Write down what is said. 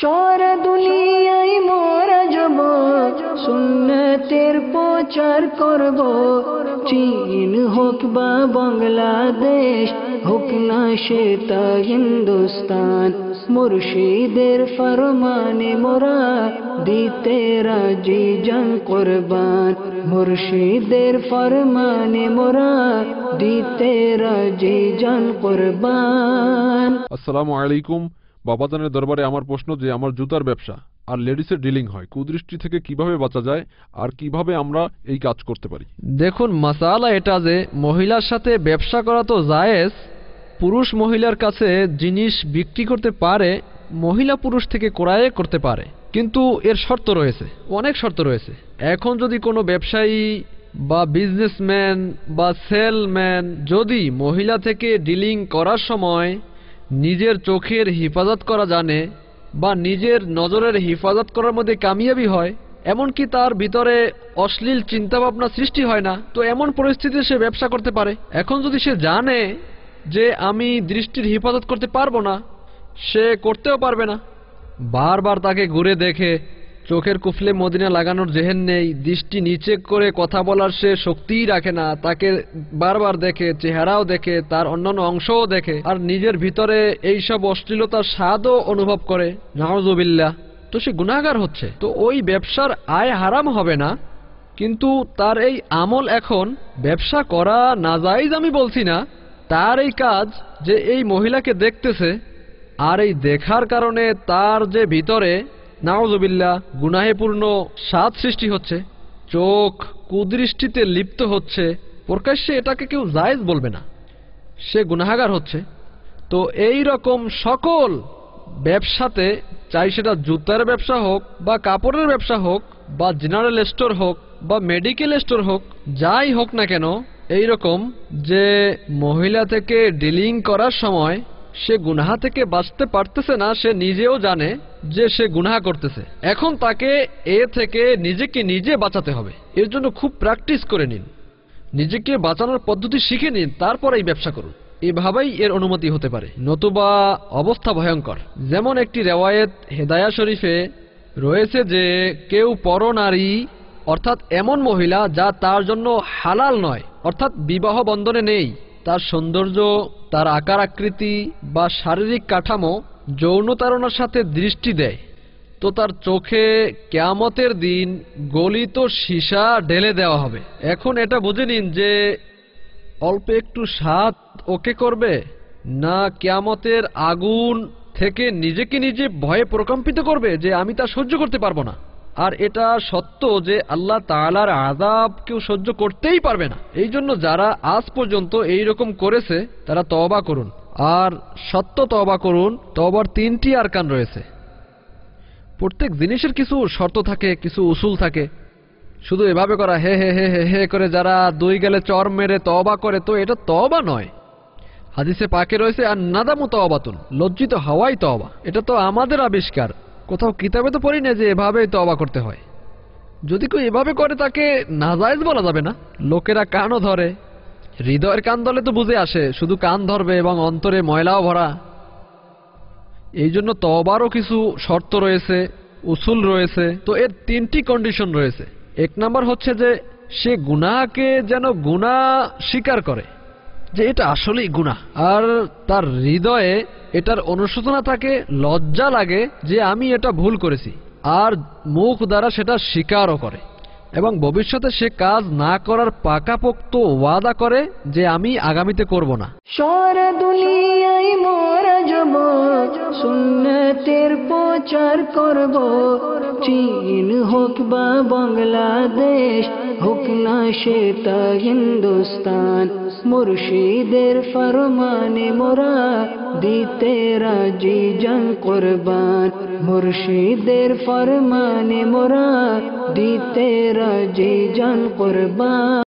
সারা দুনিয়ায় মোরা যাব, সুন্নতের প্রচার করব। চীন হোক বা বাংলাদেশ, হোক না সেটা হিন্দুস্তান, মুর্শিদের ফরমানে মোরা দিতে রাজি জন কোরবান। মুর্শিদের ফরমানে মোরা দিতে রাজি জন কোরবান। আসসালামু আলাইকুম। বাবাজানের দরবারে আমার প্রশ্ন যে, আমার জুতার ব্যবসা আর লেডিসের ডিলিং হয়, কুদৃষ্টি থেকে কীভাবে বাঁচা যায় আর কীভাবে আমরা এই কাজ করতে পারি? দেখুন, মাসালা এটা যে, মহিলার সাথে ব্যবসা করা তো জায়েজ, পুরুষ মহিলার কাছে জিনিস বিক্রি করতে পারে, মহিলা পুরুষ থেকে ক্রয় করতে পারে, কিন্তু এর শর্ত রয়েছে, অনেক শর্ত রয়েছে। এখন যদি কোনো ব্যবসায়ী বা বিজনেসম্যান বা সেলম্যান যদি মহিলা থেকে ডিলিং করার সময় নিজের চোখের হেফাজত করা জানে বা নিজের নজরের হেফাজত করার মধ্যে কামিয়াবি হয়, এমনকি তার ভিতরে অশ্লীল চিন্তাভাবনা সৃষ্টি হয় না, তো এমন পরিস্থিতিতে সে ব্যবসা করতে পারে। এখন যদি সে জানে যে আমি দৃষ্টির হেফাজত করতে পারব না, সে করতেও পারবে না। বারবার তাকে ঘুরে দেখে চোখের কুফলে মদিনা লাগানোর জেহেন নেই, দৃষ্টি নিচে করে কথা বলার সে শক্তিই রাখে না, তাকে বারবার দেখে, চেহারাও দেখে, তার অন্যান্য অংশও দেখে, আর নিজের ভিতরে এইসব অশ্লীলতার স্বাদও অনুভব করে। নাওজবিল্লা তো সে গুণাগার হচ্ছে। তো ওই ব্যবসার আয় হারাম হবে না, কিন্তু তার এই আমল এখন ব্যবসা করা না নাজাইজ আমি বলছি না, তার এই কাজ যে এই মহিলাকে দেখতেছে, আর এই দেখার কারণে তার যে ভিতরে নাওজবিল্লা গুনাহেপূর্ণ স্বাদ সৃষ্টি হচ্ছে, চোখ কুদৃষ্টিতে লিপ্ত হচ্ছে, প্রকাশ্যে এটাকে কেউ জায়েজ বলবে না। সে গুনাহাগার হচ্ছে। তো এই রকম সকল ব্যবসাতে, চাই সেটা জুতার ব্যবসা হোক বা কাপড়ের ব্যবসা হোক বা জেনারেল স্টোর হোক বা মেডিকেল স্টোর হোক, যাই হোক না কেন, এই রকম যে মহিলা থেকে ডিলিং করার সময় সে গুনাহা থেকে বাঁচতে পারতেছে না, সে নিজেও জানে যে সে গুনাহা করতেছে। এখন তাকে এ থেকে নিজেকে নিজে বাঁচাতে হবে। এর জন্য খুব প্র্যাকটিস করে নিন। নিজেকে বাঁচানোর পদ্ধতি শিখে নিন তারপর এই ব্যবসা করুন। এভাবেই এর অনুমতি হতে পারে। নতুবা অবস্থা ভয়ঙ্কর। যেমন একটি রেওয়ায়েত হেদায়া শরীফে রয়েছে যে, কেউ পরনারী, অর্থাৎ এমন মহিলা যা তার জন্য হালাল নয়, অর্থাৎ বিবাহ বন্ধনে নেই, তার সৌন্দর্য তার আকার আকৃতি বা শারীরিক কাঠামো যৌনতারণার সাথে দৃষ্টি দেয়। তো তার চোখে কেয়ামতের দিন গলিত সীসা ঢেলে দেওয়া হবে। এখন এটা বুঝে নিন যে অল্প একটু স্বাদ ওকে করবে না কেয়ামতের আগুন থেকে নিজেকে নিজে ভয়ে প্রকম্পিত করবে যে আমি তা সহ্য করতে পারব না। আর এটা সত্য যে আল্লাহ তাআলার আজাব কেউ সহ্য করতেই পারবে না। এই জন্য যারা আজ পর্যন্ত এই রকম করেছে, তারা তওবা করুন। আর সত্য তবা করুন, তওবার তিনটি আরকান রয়েছে। প্রত্যেক জিনিসের কিছু শর্ত থাকে, কিছু উসুল থাকে। শুধু এভাবে করা, হে হে হে হে হে করে যারা দুই গেলে চর মেরে তবা করে, তো এটা তবা নয়। হাদিসে পাকে রয়েছে আর নাদামু তওবাতুন, লজ্জিত হওয়াই তবা এটা তো আমাদের আবিষ্কার। কোথাও কিতাবে তো পড়ি না যে এভাবেই তওবা করতে হয়। যদি কেউ এভাবে করে তাকে নাজায়েজ বলা যাবে না। লোকেরা কানও ধরে। হৃদয়ের কান দলে তো বুঝে আসে, শুধু কান ধরবে এবং অন্তরে ময়লাও ভরা। এই জন্য তবারও কিছু শর্ত রয়েছে, উসুল রয়েছে। তো এর তিনটি কন্ডিশন রয়েছে। এক নাম্বার হচ্ছে যে, সে গুনাহকে যেন গুনাহ স্বীকার করে। যে এটা আসলেই গুনাহ। আর তার হৃদয়ে এটার অনুশোচনা থাকে লজ্জা লাগে যে আমি এটা ভুল করেছি। আর মুখ দ্বারা সেটা স্বীকারও করে। এবং ভবিষ্যতে সে কাজ না করার পাকাপোক্ত ওয়াদা করে যে আমি আগামীতে করব না। সারা দুনিয়ায় মোরা যাব সুন্নতের প্রচার করব। চীন হোক বা বাংলাদেশ হোক না সেটা হিন্দুস্তান, মুর্শিদের ফরমানে মোরা দিতে রাজি জং কোরবান। মুর্শিদের ফরমানে মোরা দিতে রাজি জং কোরবান।